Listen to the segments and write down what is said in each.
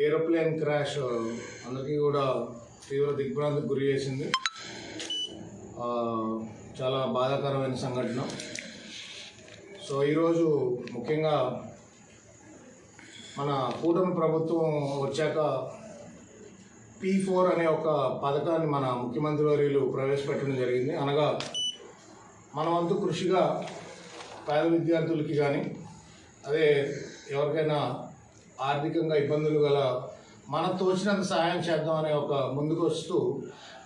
Aeroplane crash అందరికీ కూడా తీవ్ర దిగ్భ్రాంతికి గురి చేసింది. చాలా బాధాకరమైన సంఘటన. సో ఈరోజు ముఖ్యంగా మన కూటమి ప్రభుత్వం వచ్చాక పీ ఫోర్ అనే ఒక పథకాన్ని మన ముఖ్యమంత్రి వర్యులు ప్రవేశపెట్టడం జరిగింది. అనగా మన వంతు కృషిగా పేద విద్యార్థులకి కానీ అదే ఎవరికైనా ఆర్థికంగా ఇబ్బందులు గల మన తోచినంత సహాయం చేద్దాం అనే ఒక ముందుకు వస్తూ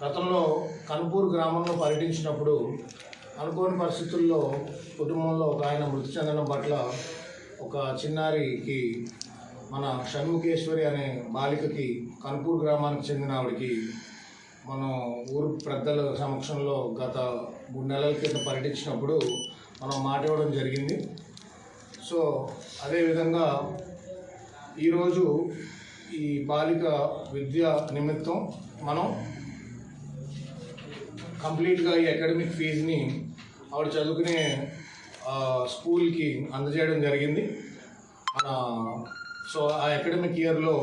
గతంలో కనుపూర్ గ్రామంలో పర్యటించినప్పుడు అనుకోని పరిస్థితుల్లో కుటుంబంలో ఒక ఆయన మృతి చెందడం పట్ల ఒక చిన్నారికి మన షణ్ముఖేశ్వరి అనే బాలికకి కనుపూర్ గ్రామానికి చెందిన ఆవిడకి మనం ఊరు పెద్దల సమక్షంలో గత మూడు నెలల క్రితం పర్యటించినప్పుడు మనం మాట ఇవ్వడం జరిగింది. సో అదేవిధంగా ఈరోజు ఈ బాలిక విద్య నిమిత్తం మనం కంప్లీట్గా ఈ అకాడమిక్ ఫీజుని ఆవిడ చదువుకునే స్కూల్కి అందజేయడం జరిగింది. మన సో ఆ అకాడమిక్ ఇయర్లో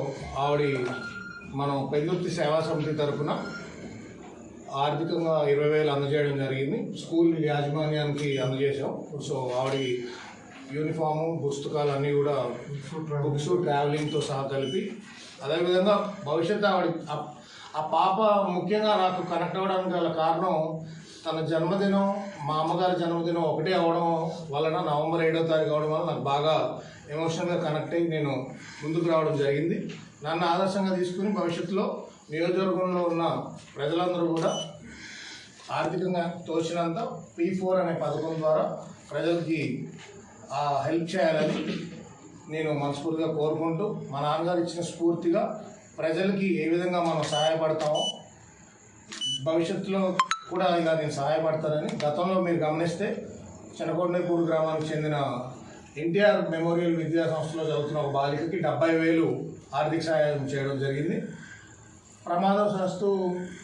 ఆవిడ మనం పెందుర్తి సేవా సమితి తరఫున ఆర్థికంగా ఇరవై వేలు అందజేయడం జరిగింది. స్కూల్ యాజమాన్యానికి అందజేసాం సో ఆవిడ యూనిఫాము పుస్తకాలు అన్నీ కూడా బుక్స్ ట్రావెలింగ్తో సహా కలిపి అదేవిధంగా భవిష్యత్తు ఆవిడ ఆ- పాప ముఖ్యంగా నాకు కనెక్ట్ అవ్వడానికి గల కారణం తన జన్మదినం మా అమ్మగారి జన్మదినం ఒకటే అవడం వలన నవంబర్ ఏడో తారీఖు అవడం వల్ల నాకు బాగా ఎమోషనల్గా కనెక్ట్ అయ్యి నేను ముందుకు రావడం జరిగింది. నన్ను ఆదర్శంగా తీసుకుని భవిష్యత్తులో నియోజకవర్గంలో ఉన్న ప్రజలందరూ కూడా ఆర్థికంగా తోచినంత పీ ఫోర్ అనే పథకం ద్వారా ప్రజలకి హెల్ప్ చేయాలని నేను మనస్ఫూర్తిగా కోరుకుంటూ మా నాన్నగారు ఇచ్చిన స్ఫూర్తిగా ప్రజలకి ఏ విధంగా మనం సహాయపడతామో భవిష్యత్తులో కూడా ఇలా నేను సహాయపడతానని గతంలో మీరు గమనిస్తే చెనకొండపూడి గ్రామానికి చెందిన ఎన్టీఆర్ మెమోరియల్ విద్యా సంస్థలో చదువుతున్న ఒక బాలికకి డెబ్బై వేలు ఆర్థిక సహాయం చేయడం జరిగింది. ప్రమాదవశాస్తు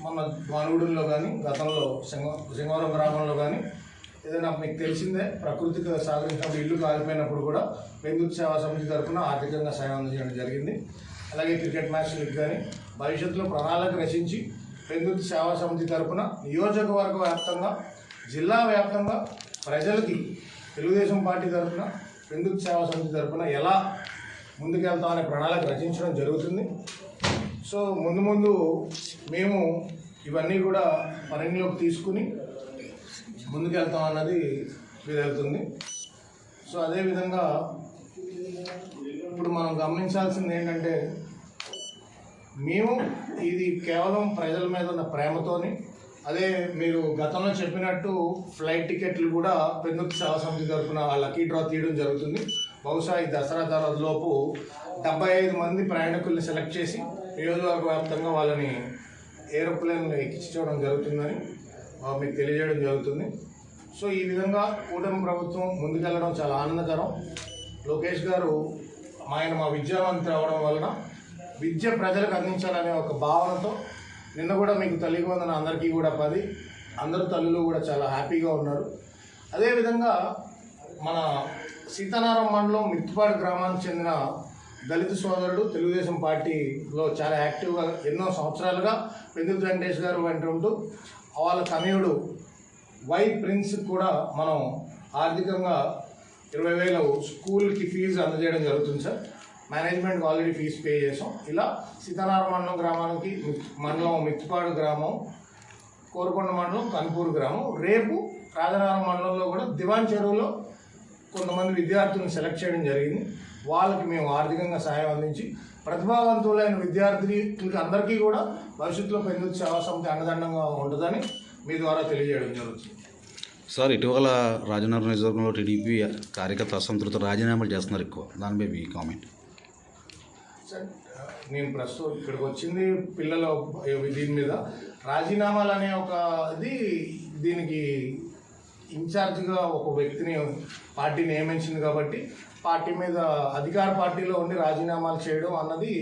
మన మనుగుడులో కానీ గతంలో సింగ సింగవరం గ్రామంలో కానీ ఏదైనా మీకు తెలిసిందే ప్రకృతికి సహకరించినప్పుడు ఇల్లు కాలిపోయినప్పుడు కూడా విద్యుత్ సేవా సమితి తరఫున ఆర్థికంగా సాయం అందజేయడం జరిగింది. అలాగే క్రికెట్ మ్యాచ్లకు కానీ భవిష్యత్తులో ప్రణాళిక రచించి విద్యుత్ సేవా సమితి తరఫున నియోజకవర్గ వ్యాప్తంగా జిల్లా వ్యాప్తంగా ప్రజలకి తెలుగుదేశం పార్టీ తరఫున విద్యుత్ సేవా సమితి తరఫున ఎలా ముందుకెళ్తామనే ప్రణాళిక రచించడం జరుగుతుంది. సో ముందు ముందు మేము ఇవన్నీ కూడా పరిగణలోకి తీసుకుని ముందుకెళ్తాం అన్నది వెళ్తుంది సో అదేవిధంగా ఇప్పుడు మనం గమనించాల్సింది ఏంటంటే మేము ఇది కేవలం ప్రజల మీద ఉన్న ప్రేమతోని అదే మీరు గతంలో చెప్పినట్టు ఫ్లైట్ టికెట్లు కూడా పెందుకు సేవా సమితి తరఫున లక్కీ డ్రా తీయడం జరుగుతుంది. బహుశా ఈ దసరా తర్వాత లోపు డెబ్బై ఐదు మంది ప్రయాణికుల్ని సెలెక్ట్ చేసి నియోజకవర్గ వ్యాప్తంగా వాళ్ళని ఏరోప్లేన్లో ఎక్కించడం జరుగుతుందని మీకు తెలియజేయడం జరుగుతుంది. సో ఈ విధంగా కూటమి ప్రభుత్వం ముందుకెళ్ళడం చాలా ఆనందకరం. లోకేష్ గారు ఆయన మా విద్యావంతులు అవడం వలన విద్య ప్రజలకు అందించాలనే ఒక భావనతో నిన్న కూడా మీకు తల్లికి వందన అందరికీ కూడా పది. అందరు తల్లులు కూడా చాలా హ్యాపీగా ఉన్నారు. అదేవిధంగా మన సీతారాం మండలం మిత్తుపాడు గ్రామానికి చెందిన దళిత సోదరుడు తెలుగుదేశం పార్టీలో చాలా యాక్టివ్గా ఎన్నో సంవత్సరాలుగా పెందుకు వెంకటేష్ గారు వెంట ఉంటూ వాళ్ళ తనయుడు వై ప్రిన్స్ కూడా మనం ఆర్థికంగా ఇరవై వేలు స్కూల్కి ఫీజు అందజేయడం జరుగుతుంది సార్. మేనేజ్మెంట్కి ఆల్రెడీ ఫీజు పే చేసాం. ఇలా సీతారామ గ్రామానికి మిత్- మండలం మిత్తిపాడు గ్రామం కోరుకొండ మండలం కన్పూర్ గ్రామం. రేపు రాజనారాయణ మండలంలో కూడా దివాన్ చెరువులో కొంతమంది విద్యార్థులను సెలెక్ట్ చేయడం జరిగింది. వాళ్ళకి మేము ఆర్థికంగా సహాయం అందించి ప్రతిభావంతులైన విద్యార్థులకి అందరికీ కూడా భవిష్యత్తులో పెందుకు సేవా సమితి అండదండంగా ఉంటుందని మీ ద్వారా తెలియజేయడం జరుగుతుంది. సార్ ఇటీవల రాజనగరం నియోజకవర్గంలో టీడీపీ కార్యకర్త అసంతృప్తి రాజీనామాలు చేస్తున్నారు ఎక్కువ. దానిపై మీ కామెంట్. సార్ నేను ప్రస్తుతం ఇక్కడికి వచ్చింది పిల్లల దీని మీద. రాజీనామాలు అనే ఒక ఇది దీనికి ఇన్ఛార్జ్గా ఒక వ్యక్తిని పార్టీ నియమించింది కాబట్టి పార్టీ మీద అధికార పార్టీలో ఉండి రాజీనామాలు చేయడం అన్నది